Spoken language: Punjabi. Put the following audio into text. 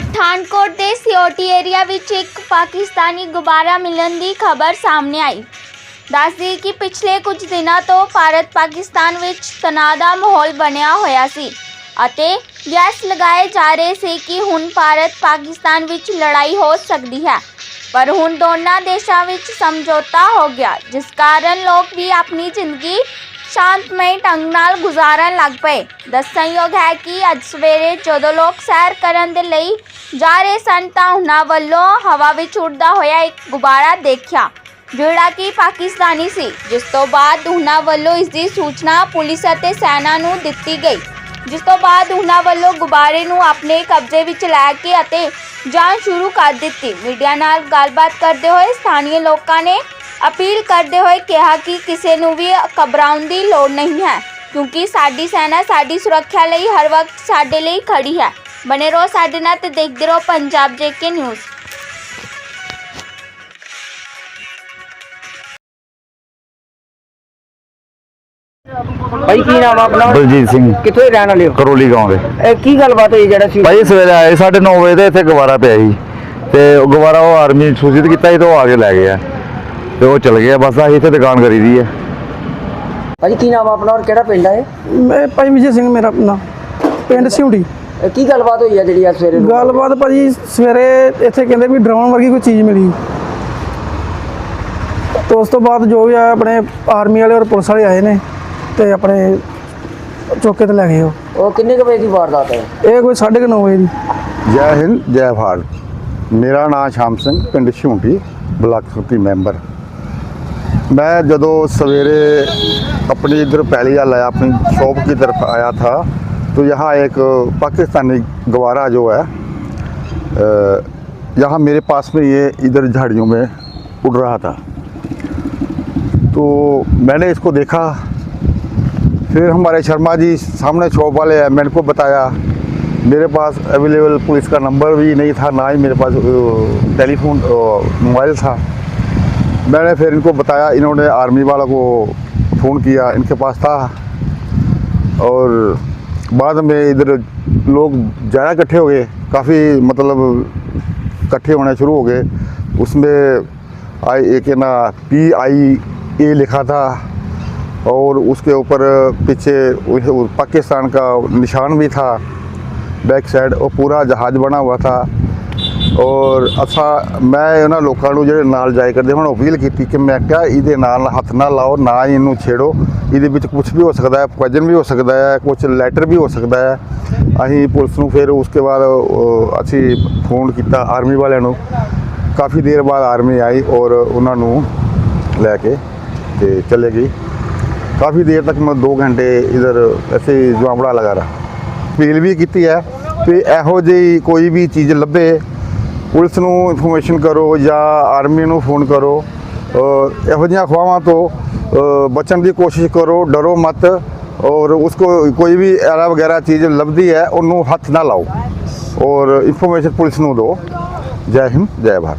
ਪਠਾਨਕੋਟ ਦੇ ਸਿਓਟੀ ਏਰੀਆ ਵਿੱਚ ਇੱਕ ਪਾਕਿਸਤਾਨੀ ਗੁਬਾਰਾ ਮਿਲਣ ਦੀ ਖਬਰ ਸਾਹਮਣੇ ਆਈ। ਦੱਸਦੀ ਕਿ ਪਿਛਲੇ ਕੁਝ ਦਿਨਾਂ ਤੋਂ ਭਾਰਤ ਪਾਕਿਸਤਾਨ ਵਿੱਚ ਤਣਾਅ ਦਾ ਮਾਹੌਲ ਬਣਿਆ ਹੋਇਆ ਸੀ ਅਤੇ ਗੈਸ ਲਗਾਏ ਜਾ ਰਹੇ ਸੀ ਕਿ ਹੁਣ ਭਾਰਤ ਪਾਕਿਸਤਾਨ ਵਿੱਚ ਲੜਾਈ ਹੋ ਸਕਦੀ ਹੈ। ਪਰ ਹੁਣ ਦੋਨਾਂ ਦੇਸ਼ਾਂ ਵਿੱਚ ਸਮਝੌਤਾ ਹੋ ਗਿਆ, ਜਿਸ ਕਾਰਨ ਲੋਕ ਵੀ ਆਪਣੀ ਜ਼ਿੰਦਗੀ ਸ਼ਾਂਤਮਈ ਢੰਗ ਨਾਲ ਗੁਜ਼ਾਰਨ ਲੱਗ ਪਏ। ਦੱਸਣਯੋਗ ਹੈ ਕਿ ਅੱਜ ਸਵੇਰੇ ਜਦੋਂ ਲੋਕ ਸੈਰ ਕਰਨ ਦੇ ਲਈ ਜਾ ਰਹੇ ਸਨ ਤਾਂ ਉਹਨਾਂ ਵੱਲੋਂ ਹਵਾ ਵਿੱਚ ਉੱਡਦਾ ਹੋਇਆ ਇੱਕ ਗੁਬਾਰਾ ਦੇਖਿਆ, ਜਿਹੜਾ ਕਿ ਪਾਕਿਸਤਾਨੀ ਸੀ, ਜਿਸ ਤੋਂ ਬਾਅਦ ਉਹਨਾਂ ਵੱਲੋਂ ਇਸ ਦੀ ਸੂਚਨਾ ਪੁਲਿਸ ਅਤੇ ਸੈਨਾ ਨੂੰ ਦਿੱਤੀ ਗਈ। ਜਿਸ ਤੋਂ ਬਾਅਦ ਉਹਨਾਂ ਵੱਲੋਂ ਗੁਬਾਰੇ ਨੂੰ ਆਪਣੇ ਕਬਜ਼ੇ ਵਿੱਚ ਲੈ ਕੇ ਅਤੇ ਜਾਂਚ ਸ਼ੁਰੂ ਕਰ ਦਿੱਤੀ। ਮੀਡੀਆ ਨਾਲ ਗੱਲਬਾਤ ਕਰਦੇ ਹੋਏ ਸਥਾਨੀ ਲੋਕਾਂ ਨੇ ਅਪੀਲ ਕਰਦੇ ਹੋਏ ਕਿਹਾ ਕਿ ਕਿਸੇ ਨੂੰ ਵੀ ਘਬਰਾਉਣ ਦੀ ਲੋੜ ਨਹੀਂ ਹੈ ਕਿਉਂਕਿ ਸਾਡੀ ਸੈਨਾ ਸਾਡੀ ਸੁਰੱਖਿਆ ਲਈ ਹਰ ਵਕਤ ਸਾਡੇ ਲਈ ਖੜੀ ਹੈ। ਬਨੇ ਰਹੋ ਸਾਡੇ ਨਾਲ ਤੇ ਦੇਖਦੇ ਰਹੋ ਪੰਜਾਬ ਜੇਕੇ ਨਿਊਜ਼। ਭਾਈ ਕੀ ਨਾਮ ਆ ਆਪਣਾ? ਬਲਜੀਤ ਸਿੰਘ। ਕਿੱਥੋਂ ਦੇ ਰਹਿਣ ਵਾਲੇ ਹੋ? ਕਰੋਲੀ ਗਾਉਂ ਦੇ। ਇਹ ਕੀ ਗੱਲਬਾਤ ਹੋਈ ਜਿਹੜਾ ਸੀ? ਭਾਈ ਸਵੇਰੇ ਆਏ 9:30 ਵਜੇ ਤੇ ਇੱਥੇ ਗਵਾਰਾ ਪਿਆ ਸੀ। ਤੇ ਉਹ ਗਵਾਰਾ ਉਹ ਆਰਮੀ ਨੇ ਸੂਚਿਤ ਕੀਤਾ ਸੀ ਤੇ ਉਹ ਆ ਕੇ ਲੈ ਗਿਆ ਤੇ ਉਹ ਚਲ ਗਿਆ ਬਸ ਆਹੀ ਇੱਥੇ ਦੁਕਾਨ ਕਰੀ ਦੀ ਹੈ ਭਾਈ ਕੀ ਨਾਮ ਆ ਆਪਣਾ ਔਰ ਕਿਹੜਾ ਪਿੰਡ ਹੈ ਮੈਂ ਭਾਈ ਵਿਜੇ ਸਿੰਘ ਮੇਰਾ ਨਾਮ ਪਿੰਡ ਸਿਉੜੀ। ਇਹ ਕੀ ਗੱਲਬਾਤ ਹੋਈ ਆ ਜਿਹੜੀ ਆ ਸਵੇਰੇ ਨੂੰ? ਗੱਲਬਾਤ ਭਾਜੀ ਸਵੇਰੇ ਇੱਥੇ ਕਹਿੰਦੇ ਵੀ ਡਰਾਉਣ ਵਰਗੀ ਕੋਈ ਚੀਜ਼ ਮਿਲੀ। ਤੇ ਉਸ ਤੋਂ ਬਾਅਦ ਜੋ ਵੀ ਆ ਆਪਣੇ ਆਰਮੀ ਵਾਲੇ ਔਰ ਪੁਲਿਸ ਵਾਲੇ ਆਏ ਨੇ ਤੇ ਆਪਣੇ ਚੌਕੇ ਤੇ ਲੈ ਗਏ ਉਹ। ਉਹ ਕਿੰਨੇ ਕੁ ਵਜੇ ਦੀ ਵਾਰਦਾਤ ਹੈ? ਇਹ ਕੋਈ 9:30 ਵਜੇ ਦੀ। ਜੈ ਹਿੰਦ ਜੈ ਭਾਰਤ। ਮੇਰਾ ਨਾਮ ਸ਼ਾਮ ਸਿੰਘ ਪਿੰਡ ਛੂੰਟੀ ਬਲਾਕ ਸੰਮਤੀ ਮੈਂਬਰ। मैं जो सवेरे अपनी इधर पहली बार आया, अपनी शॉप की तरफ़ आया था तो यहाँ एक पाकिस्तानी गवारा जो है यहाँ मेरे पास में ये इधर झाड़ियों में उड़ रहा था। तो मैंने इसको देखा, फिर हमारे शर्मा जी सामने शॉप वाले हैं, मैंने को बताया, मेरे पास अवेलेबल पुलिस का नंबर भी नहीं था, ना ही मेरे पास टेलीफोन मोबाइल था। मैंने फिर इनको बताया, इन्होंने आर्मी वालों को फ़ोन किया, इनके पास था। और बाद में इधर लोग ज़्यादा इकट्ठे हो गए, काफ़ी मतलब इकट्ठे होने शुरू हो गए। उसमें आई एक ना पी आई ए लिखा था। और उसके ऊपर पीछे पाकिस्तान का निशान भी था, बैक साइड, और पूरा जहाज़ बना हुआ था। ਔਰ ਅਸਾਂ, ਮੈਂ ਇਹਨਾਂ ਲੋਕਾਂ ਨੂੰ ਜਿਹੜੇ ਨਾਲ ਜਾਏ ਕਰਦੇ ਹੁਣ, ਅਪੀਲ ਕੀਤੀ ਕਿ ਮੈਂ ਕਿਹਾ ਇਹਦੇ ਨਾਲ ਹੱਥ ਨਾ ਲਾਓ, ਨਾ ਹੀ ਇਹਨੂੰ ਛੇੜੋ। ਇਹਦੇ ਵਿੱਚ ਕੁਝ ਵੀ ਹੋ ਸਕਦਾ ਹੈ ਪੋਇਜ਼ਨ ਵੀ ਹੋ ਸਕਦਾ ਹੈ ਕੁਝ ਲੈਟਰ ਵੀ ਹੋ ਸਕਦਾ ਹੈ। ਅਸੀਂ ਪੁਲਿਸ ਨੂੰ ਫਿਰ ਉਸਕੇ ਬਾਅਦ ਅਸੀਂ ਫੋਨ ਕੀਤਾ ਆਰਮੀ ਵਾਲਿਆਂ ਨੂੰ। ਕਾਫੀ ਦੇਰ ਬਾਅਦ ਆਰਮੀ ਆਈ ਔਰ ਉਹਨਾਂ ਨੂੰ ਲੈ ਕੇ ਤੇ ਚਲੇ ਗਈ। ਕਾਫੀ ਦੇਰ ਤੱਕ ਮੈਂ 2 ਘੰਟੇ ਇਧਰ ਐਸੇ ਜਵਾਬੜਾ ਲਗਾ ਰਹਾ। ਅਪੀਲ ਵੀ ਕੀਤੀ ਹੈ ਕਿ ਇਹੋ ਜਿਹੀ ਕੋਈ ਵੀ ਚੀਜ਼ ਲੱਭੇ ਪੁਲਿਸ ਨੂੰ ਇਨਫੋਰਮੇਸ਼ਨ ਕਰੋ ਜਾਂ ਆਰਮੀ ਨੂੰ ਫੋਨ ਕਰੋ। ਇਹੋ ਜਿਹੀਆਂ ਅਖਵਾਹਾਂ ਤੋਂ ਬਚਣ ਦੀ ਕੋਸ਼ਿਸ਼ ਕਰੋ, ਡਰੋ ਮਤ ਔਰ ਉਸਕੋ ਕੋਈ ਵੀ ਐਰਾ ਵਗੈਰਾ ਚੀਜ਼ ਲੱਭਦੀ ਹੈ, ਉਹਨੂੰ ਹੱਥ ਨਾ ਲਾਓ। ਔਰ ਇਨਫੋਰਮੇਸ਼ਨ ਪੁਲਿਸ ਨੂੰ ਦਿਓ। ਜੈ ਹਿੰਦ, ਜੈ ਭਾਰਤ।